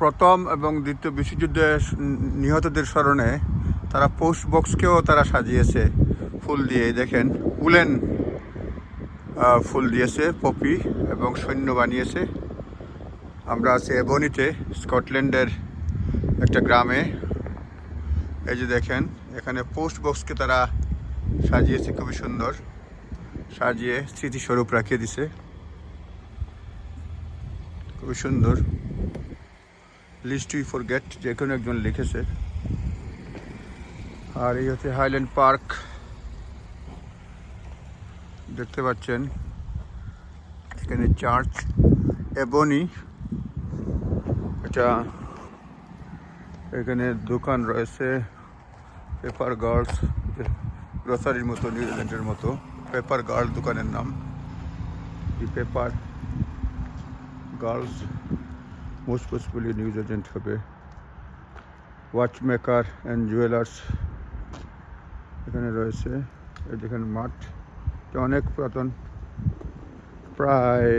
প্রথম এবং দ্বিতীয় বিশ্বযুদ্ধে নিহতদের স্মরণে তারা পোস্ট বক্সকেও তারা সাজিয়েছে। ফুল দিয়ে দেখেন, উলেন ফুল দিয়েছে, পপি এবং সৈন্য বানিয়েছে। আমরা আছি এবনিতে, স্কটল্যান্ডের একটা গ্রামে। এই যে দেখেন, এখানে পোস্ট বক্সকে তারা সাজিয়েছে, খুবই সুন্দর। সাজিয়ে স্মৃতিস্বরূপ রাখিয়ে দিছে। খুবই সুন্দর। লিস্ট উই ফর গেট, যে কোনো একজন লিখেছে। আর এই হচ্ছে হাইল্যান্ড পার্ক। দেখতে পাচ্ছেন, এখানে চার্চ, এবনি এটা এখানে দোকান রয়েছে, পেপার গার্লস, গ্রসারির মতো নিউজিল্যান্ডের মতো, পেপার গার্ল দোকানের নাম। Paper girls. Most possibly news agent হবে ওয়াচ মেকার অ্যান্ড জুয়েলার্স এখানে রয়েছে দেখেন মাঠ। অনেক পুরাতন, প্রায়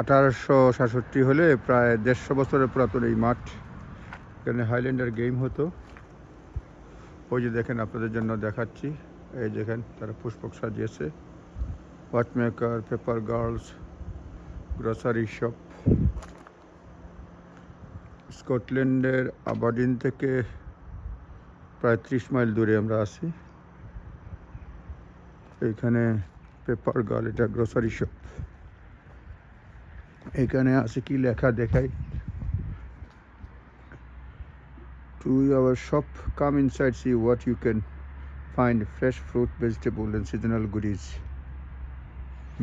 আঠারোশো সাতষট্টি হলে প্রায় দেড়শো বছরের পুরাতন এই মাঠ। এখানে হাইল্যান্ডার গেম হতো। ওই যে দেখেন আপনাদের জন্য দেখাচ্ছি। এই দেখেন তারা পুষ্পক সাজিয়েছে। Watch maker paper girls grocery shop স্কটল্যান্ডের আবাডিন থেকে প্রায় ত্রিশ মাইল দূরে আমরা আসি এখানে পেপার গার্ল, এটা গ্রোসারি শপ। এখানে আছে কি লেখা দেখাই। To our shop come inside see what you can find fresh fruit vegetable and seasonal goodies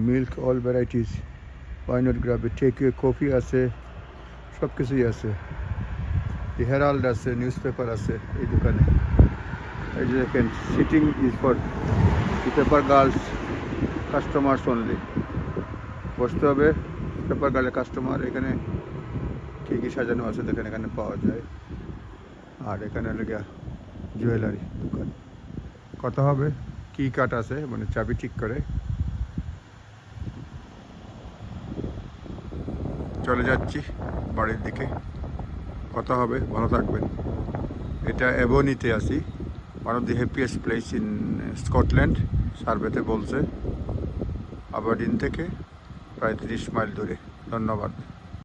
milk all varieties why not grab take you coffee আছে সব কিছুই আছে। দি হেরাল্ড আছে নিউজ পেপার আছে, এই দোকানে। এই যে দেখেন sitting is for paper girls customers only বসতে হবে পেপার গার্লের কাস্টমার এখানে কী কী সাজানো আছে দেখেন, এখানে পাওয়া যায়। আর এখানে লেগে জুয়েলারি দোকান। কত হবে? কি কাট আছে? মানে চাবি ঠিক করে। চলে যাচ্ছি বাড়ির দিকে। কথা হবে, ভালো থাকবেন। এটা এবনিতে আছি। One of the happiest place in Scotland সার্ভেতে বলছে। আবার দিন থেকে প্রায় তিরিশ মাইল দূরে। ধন্যবাদ।